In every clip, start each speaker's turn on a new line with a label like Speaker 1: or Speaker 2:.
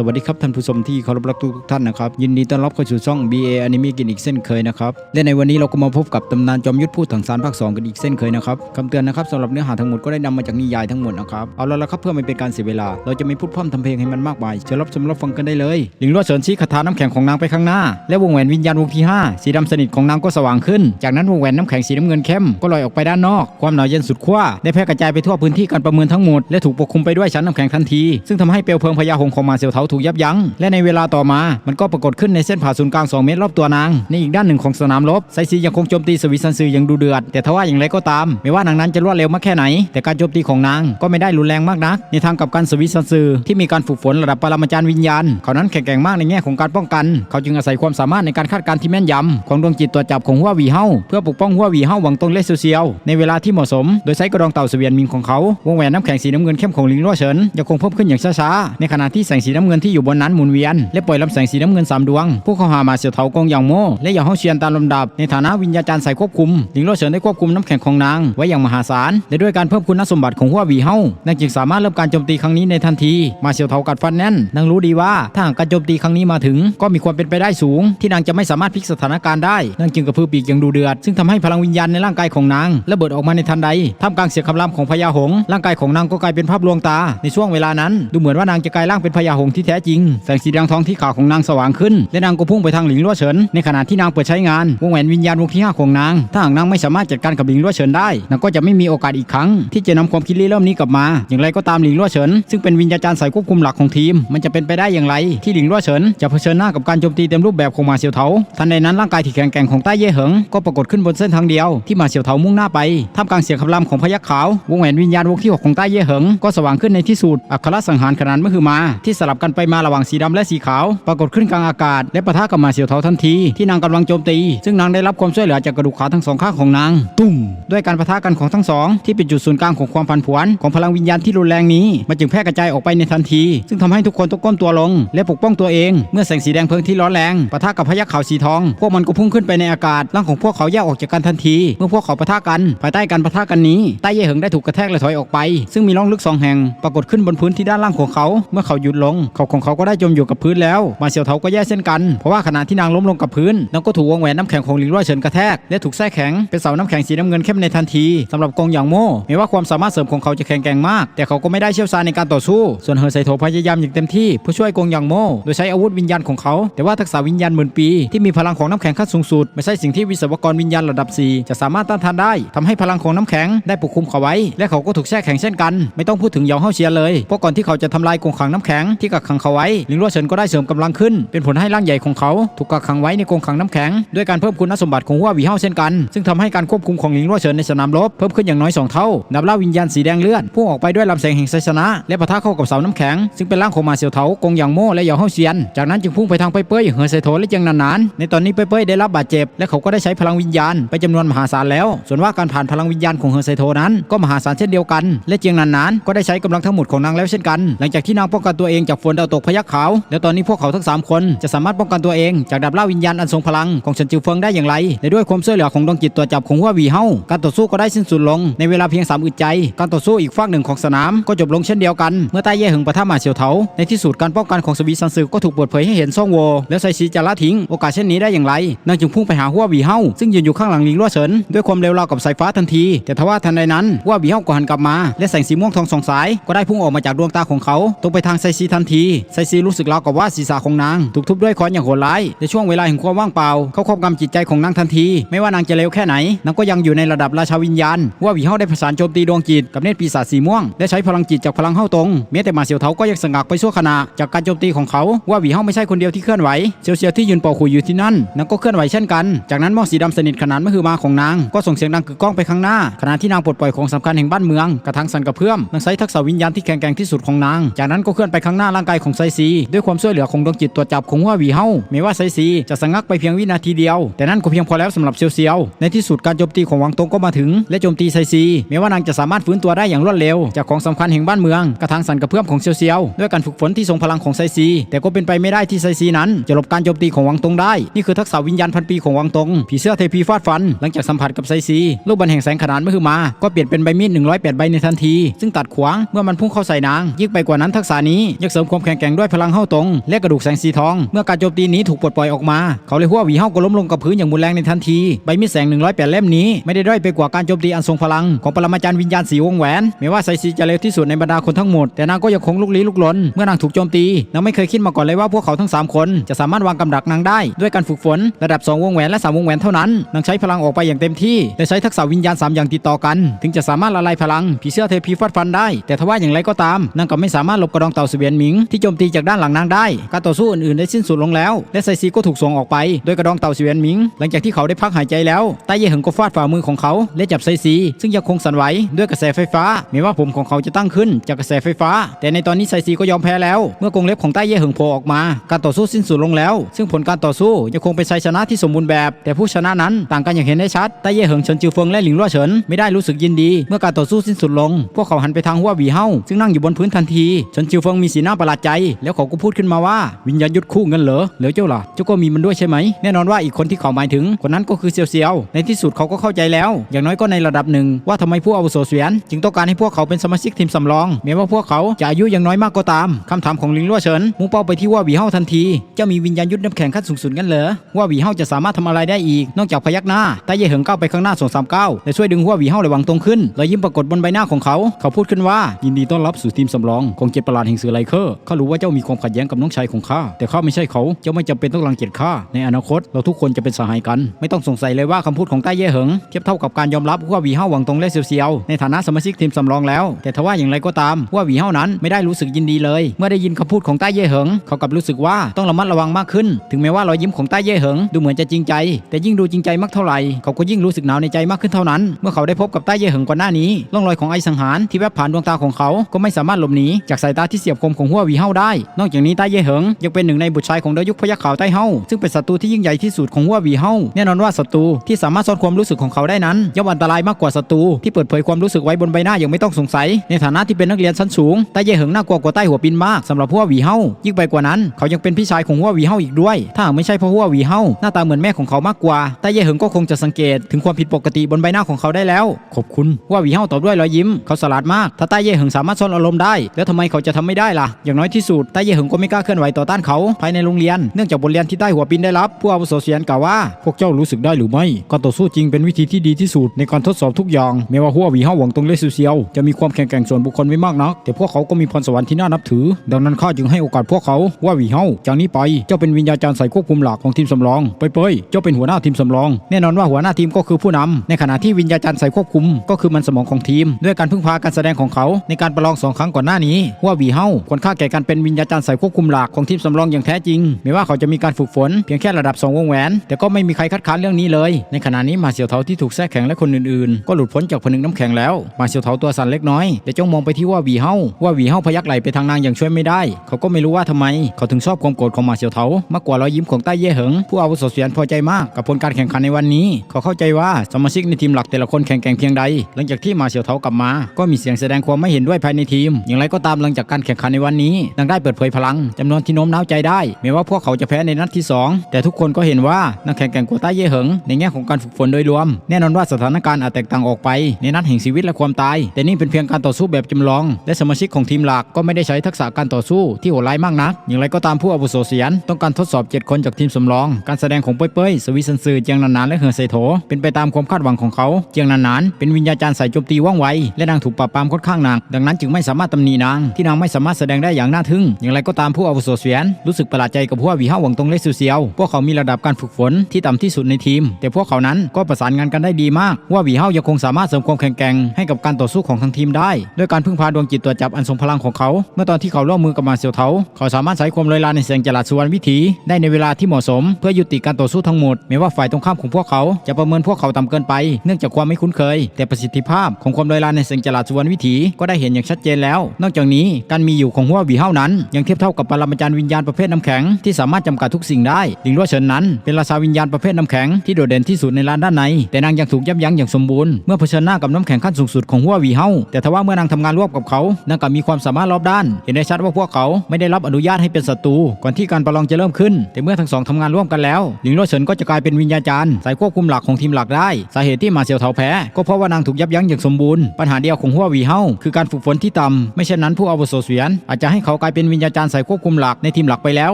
Speaker 1: สวัสดีครับท่านผู้ชมที่เคารพรักทุกท่านนะครับยินดีต้อนรับเข้าสู่ช่อง BA Anime กันอีกเส้นเคยนะครับและในวันนี้เราก็มาพบกับตำนานจอมยุทธพูดถังสารภาค2กันอีกเส้นเคยนะครับคำเตือนนะครับสำหรับเนื้อหาทั้งหมดก็ได้นำมาจากนิยายทั้งหมดนะครับเอาละละครับเพื่อไม่เป็นการเสียเวลา เราจะไม่พูดพร่ำทำเพลงให้มันมากมายเชิญรับชมรับฟังกันได้เลยลิงลวนเฉินชี้คาถาน้ำแข็งของนางไปข้างหน้า และวงแหวนวิญญาณวงที่ห้าสีดำสนิทของนางก็สว่างขึ้น จากนั้นวงแหวนน้ำแข็งสีน้ำเงินเข้มก็ลอยออกไปด้านนอก ความหนาวเย็นสุดขั้วได้แพร่กระจายไปทั่วพื้นที่การประเมินทั้งหมดและถูกปกคลุมไปด้วยชั้นน้ำแข็งทันทีซึ่งทำให้เปลวเพลิงพญาหงของมาเซียวเทาถูกยับยั้ง และในเวลาต่อมามันก็ปรากฏขึ้นในเส้นผ่าศูนย์กลาง 2 เมตรรอบตัวนาง ในอีกด้านหนึ่งของสนามรบไซซียังคงโจมตีสวิสันซืออย่างดูเดือด แต่ทว่าอย่างไรก็ตาม ไม่ว่านางนั้นจะรวดเร็วมากแค่ไหน แต่การโจมตีของนางก็ไม่ได้รุนแรงมากนัก ในทางกับกันสวิสันซือที่มีการฝึกฝนระดับปรมาจารย์วิญญาณ เขานั้นแข็งแกร่งมากในแง่ของการป้องกัน เขาจึงอาศัยความสามารถในการคาดการณ์ที่แม่นยำของดวงจิตตัวจับของหัววีเฮาเพื่อปกป้องหัววีเฮาหวังตรงเลสเซียวในเวลาที่เหมาะสม โดยใช้กระดองเต่าเสวียนมิงของเขาวงแหวนน้ำแข็งสีน้ำเงินเข้มของลิงลั่วเฉินยังคงเพิ่มขึ้นอย่างช้าๆในขณะที่แสงสีน้ำเงินที่อยู่บนนั้นหมุนเวียน และปล่อยลำแสงสีน้ำเงินสามดวงพวกเข้าหามาเสียวเถากงอย่างโม่และอย่างเฮาเชียนตามลำดับ ในฐานะวิญญาจารย์สายควบคุมลิงลั่วเฉินได้ควบคุมน้ำแข็งของนาง ไว้อย่างมหาศาลและด้วยการเพิ่มคุณสมบัติของหัววีเฮานางจึงสามารถเริ่มการโจมตีครั้งนี้ในทันที มาเสียวเถากัดฟันแน่นนางรู้ดีว่าถ้าหากการโจมตีครั้งนี้มาถึง ก็มีความเป็นไปได้สูง ที่นางจะไม่สามารถพลิกสถานการณ์ได้นางจึงกระพือปีกอย่างดูเดือด ซึ่งทำให้พลังวิญญาณในร่างกายของนางระเบิดออกมาในทันใดท่ามกลางเสียงคำรามของพญาหงร่างกายของนางก็กลายเป็นภาพลวงตาในช่วงเวลานั้น ดูเหมือนว่านางจะกลายร่างเป็นพญาหงที่แท้จริง แสงสีแดงทองที่ขาของนางสว่างขึ้น และนางก็พุ่งไปทางหลิงลั่วเฉิน ในขณะที่นางเปิดใช้งาน วงแหวนวิญญาณวงที่ห้าของนาง ถ้าหากนางไม่สามารถจัดการกับหลิงลั่วเฉินได้ นางก็จะไม่มีโอกาสอีกครั้ง ที่จะนำความคิดเริ่มนี้กลับมา อย่างไรก็ตามหลิงลั่วเฉิน ซึ่งเป็นวิญญาจารย์สายควบคุมหลักของทีม มันจะเป็นไปได้อย่างไร ที่หลิงลั่วเฉินจะเผชิญหน้ากับการโจมตีเต็มรูปแบบของมาเซียวเถาทันใดนั้นร่างกายที่แข็งแกร่งของใต้เย่เหิงก็ปรากฏขึ้นบนเส้นทางเดียวที่มาเซียวเถามุ่งหน้าไปท่ามกลางเสียงคำรามของพยัคฆ์ขาววงแหวนวิญญาณวงที่หกของใต้เย่เหิงก็สว่างขึ้นในที่สุดอัครสังหารขนาดมหึมาที่สลับกันไปมาระหว่างสีดำและสีขาว ปรากฏขึ้นกลางอากาศ และปะทะกับมาเซียวเถาทันที ที่นางกำลังโจมตี ซึ่งนางได้รับความช่วยเหลือจากกระดูกขาทั้งสองข้างของนาง ตุ้ม ด้วยการปะทะกันของทั้งสอง ที่เป็นจุดศูนย์กลางของความผันผวนของพลังวิญญาณที่รุนแรงนี้ มันจึงแพร่กระจายออกไปในทันที ซึ่งทำให้ทุกคนต้องก้มตัวลง และปกป้องตัวเอง เมื่อแสงสีแดงเพลิงที่ร้อนแรงปะทะกับพยัคฆ์ขาวสีทอง พวกมันก็พุ่งขึ้นไปในอากาศร่างของพวกเขาแยกออกจากกันทันที เมื่อพวกเขาปะทะกัน ภายใต้การปะทะกันนี้ใต้เย่เหิงได้ถูกกระแทกและถอยออกไป ซึ่งมีร่องลึกสองแห่งปรากฏขึ้นบนพื้นที่ด้านล่างของเขา เมื่อเขาหยุดลงเขาของเขาก็ได้จมอยู่กับพื้นแล้ว มาเซียวเทาก็แย่เช่นกัน เพราะว่าขณะที่นางล้มลงกับพื้นนางก็ถูกวงแหวนน้ำแข็งของหลิงร้อยเฉินกระแทกและถูกแส้แข็งเป็นเสาน้ำแข็งสีน้ำเงินเข้มในทันทีสำหรับกงหยางโม่แม้ว่าความสามารถเสริมของเขาจะแข็งแกร่งมาก แต่เขาก็ไม่ได้เชี่ยวชาญในการต่อสู้ ส่วนเฮอร์ไซโถพยายามอย่างเต็มที่เพื่อช่วยกงหยางโม่โดยใช้อาวุธวิญญาณของเขา แต่ว่าทักษะวิญญาณหมื่นปีที่มีพลังของน้ำแข็งขั้นสูงสุดไม่ใช่สิ่งที่วิศวกรวิญญาณระดับ 4 จะสามารถต้านทานได้ทำให้พลังของน้ำแข็งได้ปกคลุมเขาไว้ และเขาก็ถูกแช่แข็งเช่นกัน ไม่ต้องพูดถึงเหยาเฮาเชียเลยเพราะก่อนที่เขาจะทำลายกรงขังน้ำแข็งที่กักขังเขาไว้ ลิงลัวเฉินก็ได้เสริมกำลังขึ้น เป็นผลให้ร่างใหญ่ของเขาถูกกักขังไว้ในกรงขังน้ำแข็งด้วยการเพิ่มคุณสมบัติของหัววีเฮาเช่นกัน ซึ่งทำให้การควบคุมของลิงลัวเฉินในสนามรบเพิ่มขึ้นอย่างน้อยสองเท่าดับล่าวิญญาณสีแดงเลือดพุ่งออกไปด้วยลำแสงแห่งไซชนะและปะทะเข้ากับเสาน้ำแข็งซึ่งเป็นร่างของมาเซียวเถากงหยางโม่และหยาเฮาเซียน จากนั้นจึงพุ่งไปทางเป้ยเป้ยเฮอไซโถและเจียงนานๆในตอนนี้เป้ยเป้ยได้รับบาดเจ็บและเขาก็ได้ใช้พลังวิญญาณไปจำนวนมหาศาลแล้ว ส่วนว่าการผ่านพลังวิญญาณของเฮอไซโถนั้นก็มหาศาลเช่นเดียวกัน และเจียงนานๆก็ได้ใช้กำลังทั้งหมดของนางแล้วเช่นกัน หลังจากที่นางป้องกันตัวเองจากฝนดาวตกพยัคฆ์ขาว แล้วตอนนี้พวกเขาทั้งสามคนจะสามารถป้องกันตัวเองจากดับล่าวิญญาณอันทรงพลังของเฉินจิวเฟิงได้อย่างไรและด้วยความช่วยเหลือของดวงจิตตัวจับของหัววีเฮาการต่อสู้ก็ได้สิ้นสุดลงในเวลาเพียงสามอึดใจ การต่อสู้อีกฝั่งหนึ่งของสนามก็จบลงเช่นเดียวกัน เมื่อใต้เย่หึงปะทะมาเฉียวเถาในที่สุดการป้องกันของสวีซันซือก็ถูกเปิดเผยให้เห็นซ่องโว่แล้วไซซีจะละทิ้งโอกาสเช่นนี้ได้อย่างไรนางจึงพุ่งไปหาหัววีเฮาซึ่งยืนอยู่ข้างหลังลิงลั่วเฉินด้วยความเร็วราวกับสายฟ้าทันที แต่ทว่าทันใดนั้นหัววีเฮาก็หันกลับมา และแสงสีม่วงทองสองสายก็ได้พุ่งออกมาจากดวงตาของเขาตรงไปทางไซซีทันทีไซซีรู้สึกราวกับว่าศีรษะของนางถูกทุบด้วยค้อนอย่างโหดร้ายในช่วงเวลาแห่งความว่างเปล่าเขาครอบงำจิตใจของนางทันที ไม่ว่านางจะเร็วแค่ไหนนางก็ยังอยู่ในระดับราชาวิญญาณหัวหวีเฮาได้ประสานโจมตีดวงจิตกับเนตรปีศาจสีม่วงและใช้พลังจิตจากพลังเฮาตรงแม้แต่มาเซียวเทาก็ยังสงักไปชั่วขณะจากการโจมตีของเขาว่าวีเฮาไม่ใช่คนเดียวที่เคลื่อนไหวเซียวเซียวที่ยืนเป่าขุยอยู่ที่นั่นนางก็เคลื่อนไหวเช่นกัน จากนั้นมอกสีดำสนิทขนาดไม่คือมาของนางก็ส่งเสียงดังกึกก้องไปข้างหน้าขณะที่นางปลดปล่อยของสำคัญแห่งบ้านเมืองกระทั่งสันกระเพื่อมนางใช้ทักษะวิญญาณที่แข็งแกร่งที่สุดของนาง จากนั้นก็เคลื่อนไปข้างหน้าร่างกายของไซซีด้วยความช่วยเหลือของดวงจิตตัวจับของว่าวีเฮาแม้ว่าไซซีจะสงักไปเพียงวินาทีเดียว แต่นั่นก็เพียงพอแล้วสำหรับเซียวเซียวในที่สุดการโจมตีของวังตงก็มาถึง และโจมตีไซซีแม้ว่านางจะสามารถฟื้นตัวได้อย่างรวดเร็ว จากของสำคัญแห่งบ้านเมืองกระทั่งสันกระเพื่อมของเซียวเซียวด้วยการฝึกฝนที่ทรงพลังของไซซี แต่ก็เป็นไปไม่ได้ที่ไซซีนั้น จะหลบการโจมตีของวังตงได้ นี่คือทักษะวิญญาณพันปีของวังตงผีเสื้อเทพีฟาดฟัน หลังจากสัมผัสกับไซซีลูกบอลแห่งแสงขนานไม่คือมา ก็เปลี่ยนเป็นใบมีด108ใบในทันที ซึ่งตัดขวางเมื่อมันพุ่งเข้าใส่นางยิ่งไปกว่านั้นทักษะนี้ยังเสริมความความแข็งแกร่งด้วยพลังเฮ้าตรง และกระดูกแสงสีทอง เมื่อการโจมตีนี้ถูกปลดปล่อยออกมา เขาเลยหัวหวีเฮ้าก็ล้มลงกับพื้นอย่างมุนแรงในทันที ใบมีดแสง 108 เล่มนี้ไม่ได้ด้อยไปกว่าการโจมตีอันทรงพลังของปรมาจารย์วิญญาณสีวงแหวนแม้ว่าไซซีจะเลวที่สุดในบรรดาคนทั้งหมด แต่นางก็ยังคงลุกลี้ลุกลนเมื่อนางถูกโจมตีนางไม่เคยคิดมาก่อนเลยว่าพวกเขาทั้งสามคนจะสามารถวางกำดักนางได้ด้วยการฝึกฝนระดับสองวงแหวนและสามวงแหวนเท่านั้นนางใช้พลังออกไปอย่างเต็มที่และใช้ทักษะวิญญาณสามอย่างติดต่อกัน ถึงจะสามารถละลายพลังผีเสื้อเทพีฟาดฟันได้ แต่ทว่าอย่างไรก็ตามนางก็ไม่สามารถหลบกระดองเต่าเสวียนหมิงที่โจมตีจากด้านหลังนางได้ การต่อสู้อื่นๆได้สิ้นสุดลงแล้ว และไซซีก็ถูกส่งออกไป โดยกระดองเต่าเสวียนหมิง หลังจากที่เขาได้พักหายใจแล้วใต้เย่เหิงก็ฟาดฝ่ามือของเขา และจับไซซี ซึ่งยังคงสั่นไหวด้วยกระแสไฟฟ้าแม้ว่าผมของเขาจะตั้งขึ้นจากกระแสไฟฟ้า แต่ในตอนนี้ไซซีก็ยอมแพ้แล้ว เมื่อกรงเล็บของใต้เย่เหิงโผล่ออกมา การต่อสู้สิ้นสุดลงแล้ว ซึ่งผลการต่อสู้ยังคงเป็นชัยชนะที่สมบูรณ์แบบ แต่ผู้ชนะนั้นต่างกันอย่างเห็นได้ชัดใต้เย่เหิงเฉินจือเฟิงและหลิงลั่วเฉินไม่ได้รู้สึกยินดี เมื่อการต่อสู้สิ้นสุดลง พวกเขาหันไปทางหัววีเฮาซึ่งนั่งอยู่บนพื้นทันทีเฉินจือเฟิงมีสีหน้าประหลาดใจ แล้วเขาก็พูดขึ้นมาว่าวิญญาณยุทธคู่งั้นเหรอเหลือเจ้าล่ะเจ้าก็มีมันด้วยใช่ไหมแน่นอนว่าอีกคนที่เขาหมายถึงคนนั้นก็คือเซียวเซียวในที่สุดเขาก็เข้าใจแล้ว อย่างน้อยก็ในระดับหนึ่งว่าทำไมผู้อาวุโสเสวียนจึงต้องการให้พวกเขาเป็นสมาชิกทีมสำรองแม้ว่าพวกเขาจะอายุยังน้อยมากก็ตามคำถามของลิงลั่วเฉินมุ่งเป้าไปที่ว่าหวีเฮาทันทีเจ้ามีวิญญาณยุทธน้ำแข็งขั้นสูงสุดงั้นเหรอว่าหวีเฮาจะสามารถทำอะไรได้อีก นอกจากพยักหน้าแต่เย่เหิงก้าวไปข้างหน้าสองสามก้าวและช่วยดึงหัวหวีเฮาระวังตรงขึ้นรอยยิ้มปรากฏบนใบหน้าของเขา เขาพูดขึ้นว่ายินดีต้อนรับสู่ทีมสำรองของเจ็ดประหลาดแห่งเสือไลเคอร์ข้ารู้ว่าเจ้ามีความขัดแย้งกับน้องชายของข้าแต่ข้าไม่ใช่เขาเจ้าไม่จำเป็นต้องรังเกียจข้าในอนาคตเราทุกคนจะเป็นสหายกัน ไม่ต้องสงสัยเลยว่าคำพูดของใต้เย่เหิงเทียบเท่ากับการยอมรับว่าวีเฮาหวังตรงและเซียวเซียวในฐานะสมาชิกทีมสำรองแล้ว แต่ทว่าอย่างไรก็ตามว่าวีเฮานั้นไม่ได้รู้สึกยินดีเลย เมื่อได้ยินคำพูดของใต้เย่เหิงเขากลับรู้สึกว่าต้องระมัดระวังมากขึ้น ถึงแม้ว่ารอยยิ้มของใต้เย่เหิงดูเหมือนจะจริงใจ แต่ยิ่งดูจริงใจมากเท่าไหร่เขาก็ยิ่งรู้สึกหนาวในใจมากขึ้นเท่านั้น เมื่อเขาได้พบกับใต้เย่เหิงก่อนหน้านี้ร่องรอยของไอสังหารที่แวบผ่านดวงตาของเขาก็ไม่สามารถหลบหนีจากสายตาที่เสียบคมของหัววีเฮาได้ นอกจากนี้ใต้เย่เหิงยังเป็นหนึ่งในบุตรชายของดายุคพยัคฆ์ขาวใต้เฮาซึ่งเป็นศัตรูที่ยิ่งใหญ่ที่สุดของหัววีเฮาแน่นอนว่าศัตรูที่สามารถซ่อนความรู้สึกของเขาได้นั้นย่อมอันตรายมากกว่าศัตรูที่เปิดเผยความรู้สึกไว้บนใบหน้าอย่างไม่ต้องสงสัย ในฐานะที่เป็นนักเรียนชั้นสูงใต้เย่เหิงน่ากลัวกว่าใต้หัวปินมากสำหรับหัววีเฮายิ่งไปกว่านั้นเขายังเป็นพี่ชายของหัววีเฮาอีกด้วย ถ้าไม่ใช่เพราะหัววีเฮาหน้าตาเหมือนแม่ของเขามากกว่าใต้เย่เหิงก็คงจะสังเกตถึงความผิดปกติบนใบหน้าของเขาได้แล้ว ขอบคุณหัววีเฮาตอบด้วยรอยยิ้ม เขาสลาดมาก ถ้าใต้เย่เหิงสามารถซ่อนอารมณ์ได้ แล้วทำไมเขาจะทำไม่ได้ล่ะ อย่างน้อยที่สุดใต้เย่เหิงก็ไม่กล้าเคลื่อนไหวต่อต้านเขาภายในโรงเรียน เนื่องจากบทเรียนที่ใต้หัวปินได้รับ ผู้อาวุโสเสียนกล่าวว่า พวกเจ้ารู้สึกได้หรือไม่การต่อสู้จริงเป็นวิธีที่ดีที่สุดในการทดสอบทุกอย่างแม้ว่าหัวหวีเฮาหวงตรงเลสเซียวจะมีความแข็งแกร่งส่วนบุคคลไม่มากนัก แต่พวกเขาก็มีพรสวรรค์ที่น่านับถือ ดังนั้นข้าจึงให้โอกาสพวกเขาว่าวีเฮาจากนี้ไปเจ้าเป็นวิญญาจารย์ใส่ควบคุมหลักของทีมสำรองไปเปยเจ้าเป็นหัวหน้าทีมสำรอง แน่นอนว่าหัวหน้าทีมก็คือผู้นำในขณะที่วิญญาจารย์ใส่ควบคุม ก็คือมันสมองของทีม ด้วยการพึ่งพาการแสดงของเขา ในการประลองสองครั้งก่อนหน้านี้ว่าวีเฮาควรค่าแก่การการเป็นวิญญาจารย์ใส่ควบคุมหลักของทีมสำรองอย่างแท้จริงไม่ว่าเขาจะมีการฝึกฝนเพียงแค่ระดับสองวงแหวน แต่ก็ไม่มีใครคัดค้านเรื่องนี้เลย ในขณะนี้มาเสี่ยวเทาที่ถูกแทรกแข็งและคนอื่นๆ ก็หลุดพ้นจากผนึกน้ำแข็งแล้ว มาเสี่ยวเทาตัวสั่นเล็กน้อย แต่จ้องมองไปที่ว่าวีเฮาว่าวีเฮาพยักไหลไปทางนางอย่างช่วยไม่ได้ เขาก็ไม่รู้ว่าทำไม เขาถึงชอบความโกรธของมาเสี่ยวเทามากกว่ารอยยิ้มของใต้เย่เหิงผู้อาวุโสเสียนพอใจมากกับผลการแข่งขันในวันนี้ เขาเข้าใจว่าสมาชิกในทีมหลักแต่ละคนแข่งแกร่งเพียงใด หลังจากที่มาเสี่ยวเทากลับมา ก็มีเสียงแสดงความไม่เห็นด้วยภายในทีม อย่างไรก็ตามหลังจากการแข่งขันในวันนี้นางได้เปิดเผยพลังจำนวนที่โน้มน้าวใจได้แม้ว่าพวกเขาจะแพ้ในนัดที่สองแต่ทุกคนก็เห็นว่านางแข่งแก่งกว่าใต้เย่เหิงในแง่ของการฝึกฝนโดยรวม แน่นอนว่าสถานการณ์อาจแตกต่างออกไป ในนัดแห่งชีวิตและความตาย แต่นี่เป็นเพียงการต่อสู้แบบจำลอง และสมาชิกของทีมหลักก็ไม่ได้ใช้ทักษะการต่อสู้ที่โหดร้ายมากนัก อย่างไรก็ตามผู้อาวุโสเสียนต้องการทดสอบ 7 คนจากทีมสำรอง การแสดงของเป้ยเป้ยสวิสันซือเจียงนานๆและเหือไซโถเป็นไปตามความคาดหวังของเขาเจียงนานๆเป็นวิญญาจารย์สายโจมตีว่องไวและนางถูกปราบปรามค่อนข้างหนักดังนั้นจึงไม่สามารถตำหนินางที่นางไม่สามารถแสดงได้อย่างน่าทึ่ง อย่างไรก็ตามผู้อาวุโสเสียนรู้สึกประหลาดใจกับผู้ว่าหวีห้าหวังตงเลสเซียว พวกเขามีระดับการฝึกฝนที่ต่ำที่สุดในทีม แต่พวกเขานั้นก็ประสานงานกันได้ดีมาก ว่าวีเฮายังคงสามารถเสริมความแข็งแกร่งให้กับการต่อสู้ของทั้งทีมได้ด้วยการพึ่งพาดวงจิตตรวจับอันทรงพลังของเขา เมื่อตอนที่เขาร่วมมือกับมาเซียวเทาเขาสามารถใช้ความลยลาในแสงจรัสสุวรรณวิถีได้ในเวลาที่เหมาะสม เพื่อยุติการต่อสู้ทั้งหมดแม้ว่าฝ่ายตรงข้ามของพวกเขาจะประเมินพวกเขาต่ำเกินไป เนื่องจากความไม่คุ้นเคย แต่ประสิทธิภาพของความลยลาในแสงจรัสสุวรรณวิถีก็ได้เห็นอย่างชัดเจนแล้ว นอกจากนี้การมีอยู่ของหัววีเฮานั้น ยังเทียบเท่ากับปรมาจารย์วิญญาณประเภทน้ำแข็งที่สามารถจำกัดทุกสิ่งได้ลิงลั่วเฉินนั้น เป็นราชาวิญญาณประเภทน้ำแข็งที่โดดเด่นที่สุดในลานด้านใน แต่นางยังถูกยับยั้งอย่างสมบูรณ์เมื่อเผชิญหน้ากับน้ำแข็งขั้นสูงสุดของหัววีเฮ้าแต่ทว่าเมื่อนางทำงานร่วมกับเขานางก็มีความสามารถรอบด้าน เห็นได้ชัดว่าพวกเขาไม่ได้รับอนุญาตให้เป็นศัตรูก่อนที่การประลองจะเริ่มขึ้น แต่เมื่อทั้งสองทำงานร่วมกันแล้วลิงลั่วเฉินก็จะกลายเป็นวิญญาจารย์สายควบคุมหลักของทีมหลักได้สาเหตุที่มาเซียวเทาแพ้ก็เพราะว่านางถูกยับยั้งอย่างสมบูรณ์ปัญหาเดียวของหัววีเฮาคือการฝึกฝนที่ต่ำไม่เช่นนั้นผู้อาวุโสเสวียนอาจจะให้เขากลายเป็นวิญญาจารย์สายควบคุมหลักในทีมหลักไปแล้ว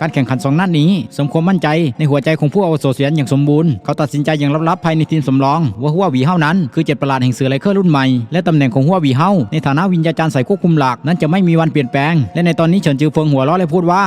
Speaker 1: การแข่งขันสองนัดนี้ สมควรมมั่นใจในหัวใจของผู้อาวุโสเสียนอย่างสมบูรณ์ เขาตัดสินใจอย่างลับๆภายในทีมสำรอง ว่าหัววีเฮานั้นคือเจ็ดประหลาดแห่งเสือไลเคอร์รุ่นใหม่และตำแหน่งของหัววีเฮาในฐานะวิญญาจารย์สายควบคุมหลักนั้นจะไม่มีวันเปลี่ยนแปลง และในตอนนี้เฉินจือเฟิงหัวเราะและพูดว่า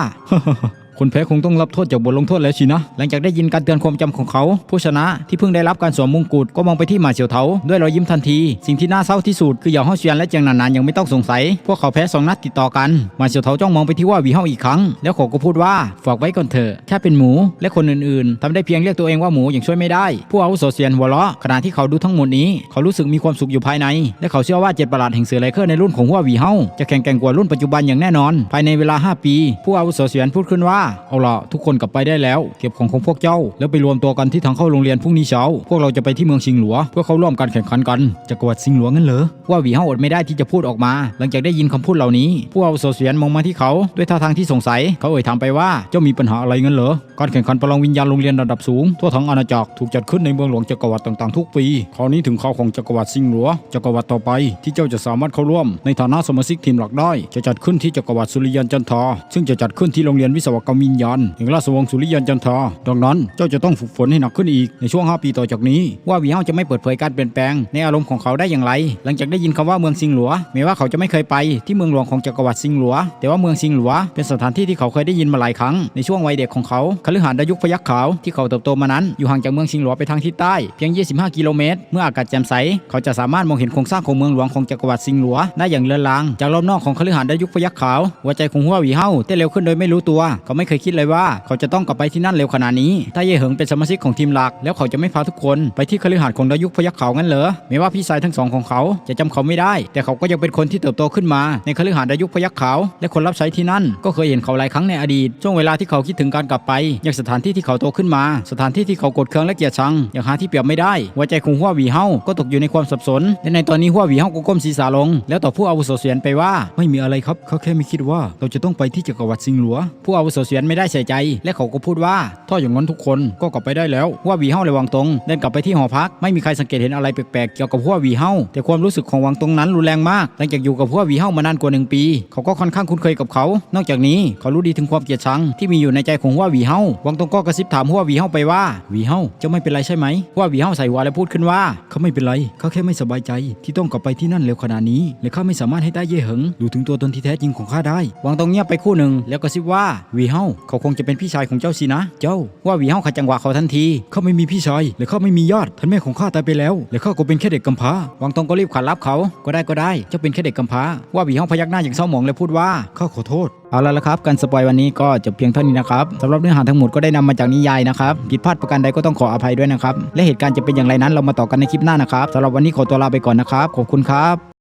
Speaker 1: คนแพ้คงต้องรับโทษจากบทลงโทษแล้วสินะ หลังจากได้ยินการเตือนความจำของเขา ผู้ชนะที่เพิ่งได้รับการสวมมงกุฎก็มองไปที่หมาเฉียวเถาด้วยรอยยิ้มทันที สิ่งที่น่าเศร้าที่สุดคือเหยาเฮาเซียนและเจียงหนานยังไม่ต้องสงสัย พวกเขาแพ้สองนัดติดต่อกันหมาเฉียวเถาจ้องมองไปที่ว่าวีเฮาอีกครั้ง แล้วเขาก็พูดว่าฝากไว้ก่อนเถอะแค่เป็นหมูและคนอื่นๆทำได้เพียงเรียกตัวเองว่าหมูอย่างช่วยไม่ได้ ผู้อาวุโสเซียนหัวเราะขณะที่เขาดูทั้งหมดนี้ เขารู้สึกมีความสุขอยู่ภายใน และเขาเชื่อว่าเจ็ดประหลาดแห่งเสือไลเคอร์ในรุ่นของหัววีเฮาจะแข่งแกร่งกว่ารุ่นปัจจุบันอย่างแน่นอน ภายในเวลา 5 ปี ผู้อาวุโสเซียนพูดขึ้นว่าเอาละทุกคนกลับไปได้แล้ว เก็บของของพวกเจ้า แล้วไปรวมตัวกันที่ทางเข้าโรงเรียนพรุ่งนี้เช้า พวกเราจะไปที่เมืองชิงหลัวเพื่อเข้าร่วมการแข่งขันกันจักรวรรดิชิงหลัวงั้นเหรอว่าหวีเฮาอดไม่ได้ที่จะพูดออกมา หลังจากได้ยินคำพูดเหล่านี้ผู้อาวุโสเซียนมองมาที่เขาด้วยท่าทางที่สงสัย เขาเอ่ยถามไปว่าเจ้ามีปัญหาอะไรงั้นเหรอการแข่งขันประลองวิญญาณโรงเรียนระดับสูงทั่วทั้งอาณาจักรถูกจัดขึ้นในเมืองหลวงจักรวรรดิต่างๆทุกปีคราวนี้ถึงคราวของจักรวรรดิชิงหลัวจักรวรรดิต่อไปที่เจ้าจะสามารถเข้าร่วม ในฐานะสมาชิกทีมหลักได้ จะจัดขึ้นที่จักรวรรดิสุริยันจันทราซึ่งจะจัดขึ้นที่โรงเรียนวิศวกรรมวิญญาณแห่งราชวงศ์สุริยันจันทราดังนั้นเจ้าจะต้องฝึกฝนให้หนักขึ้นอีกในช่วง 5 ปีต่อจากนี้ ว่าวีเฮาจะไม่เปิดเผยการเปลี่ยนแปลงในอารมณ์ของเขาได้อย่างไร หลังจากได้ยินคำว่าเมืองซิงหลัวแม้ว่าเขาจะไม่เคยไปที่เมืองหลวงของจักรวรรดิซิงหลัว แต่ว่าเมืองซิงหลัวเป็นสถานที่ที่เขาเคยได้ยินมาหลายครั้งในช่วงวัยเด็กของเขาคฤหาสน์ดยุคพยัคฆ์ขาวที่เขาเติบโตมานั้นอยู่ห่างจากเมืองซิงหลัวไปทางทิศใต้เพียง 25 กิโลเมตร เมื่ออากาศแจ่มใส เขาจะสามารถมองเห็นโครงสร้างของเมืองหลวงของจักรวรรดิซิงหลัวได้อย่างเลือนลางจากรอบนอกของคฤหาสน์ดยุคพยัคฆ์ขาวหัวใจของหัววีเฮาเต้นเร็วขึ้นโดยไม่รู้ตัวเขาไม่เคยคิดเลยว่าเขาจะต้องกลับไปที่นั่นเร็วขนาดนี้ ถ้าเย่เหิงเป็นสมาชิกของทีมหลัก แล้วเขาจะไม่พาทุกคนไปที่คฤหาสน์ของดายุคพยัคฆ์ขางั้นเหรอแม้ว่าพี่ชายทั้งสองของเขาจะจำเขาไม่ได้ แต่เขาก็ยังเป็นคนที่เติบโตขึ้นมา ในคฤหาสน์ดายุคพยัคฆ์ขาและคนรับใช้ที่นั่น ก็เคยเห็นเขาหลายครั้งในอดีต ช่วงเวลาที่เขาคิดถึงการกลับไปยังสถานที่ที่เขาโตขึ้นมา สถานที่ที่เขากดเคืองและเกลียดชังอยังหาที่เปรียบไม่ได้หัวใจของหัววีเฮาก็ตกอยู่ในความสับสนและในตอนนี้หัววีเฮาก็ก้มศีรษะลง แล้วต่อผู้อาวุโสเสียนไปว่า ไม่มีอะไรครับเขาแค่ไม่คิดว่าเราจะต้องไปที่จักรวรรดิสิงหลัวผู้อาวุโสเสียนไม่ได้ใส่ใจ และเขาก็พูดว่าถ้าอย่างนั้นทุกคนก็กลับไปได้แล้วหัวหวีเฮาเลยวังตรงเดินกลับไปที่หอพักไม่มีใครสังเกตเห็นอะไรแปลกๆเกี่ยวกับหัวหวีเฮาแต่ความรู้สึกของวังตรงนั้นรุนแรงมากหลังจากอยู่กับหัวหวีเฮามานานกว่าหนึ่งปี เขาก็ค่อนข้างคุ้นเคยกับเขา นอกจากนี้เขารู้ดีถึงความเกลียดชังที่มีอยู่ในใจของหัวหวีเฮาวังตรงก็กระซิบถามหัวหวีเฮาไปว่าวีเฮาจะไม่เป็นไรใช่ไหมหัวหวีเฮาใส่หัวและพูดขึ้นว่าเขาไม่เป็นไรเขาแค่ไม่สบายใจ ที่ต้องกลับไปที่นั่นเร็วขนาดนี้ และข้าไม่สามารถให้ได้เย่เหิงดูถึงตัวตนที่แท้จริงของข้าได้วังตรงเงียบไปคู่หนึ่งแล้วก็ซิบว่าวีเฮาเขาคงจะเป็นพี่ชายของเจ้าสินะ เจ้าว่าวีเฮาขัดจังหวะเขาทันทีเขาไม่มีพี่ชายและเขาไม่มีญาติท่านแม่ของข้าตายไปแล้ว และข้าก็เป็นแค่เด็กกำพร้าวังตรงก็รีบขัดรับเขาก็ได้ก็ได้ เจ้าเป็นแค่เด็กกำพร้าว่าวีเฮาพยักหน้าอย่างเศร้าหมองและพูดว่าข้าขอโทษเอาละละครับ การสปอยวันนี้ก็จบเพียงเท่านี้นะครับสำหรับเนื้อหาทั้งหมดก็ได้นำมาจากนิยายนะครับผิดพลาดประการใดก็ต้องขออภัยด้วยนะครับ และเหตุการณ์จะเป็นอย่างไรนั้นเรามาต่อกันในคลิปหน้านะครับสำหรับวันนี้ขอตัวลาไปก่อนนะครับ ขอบคุณครับ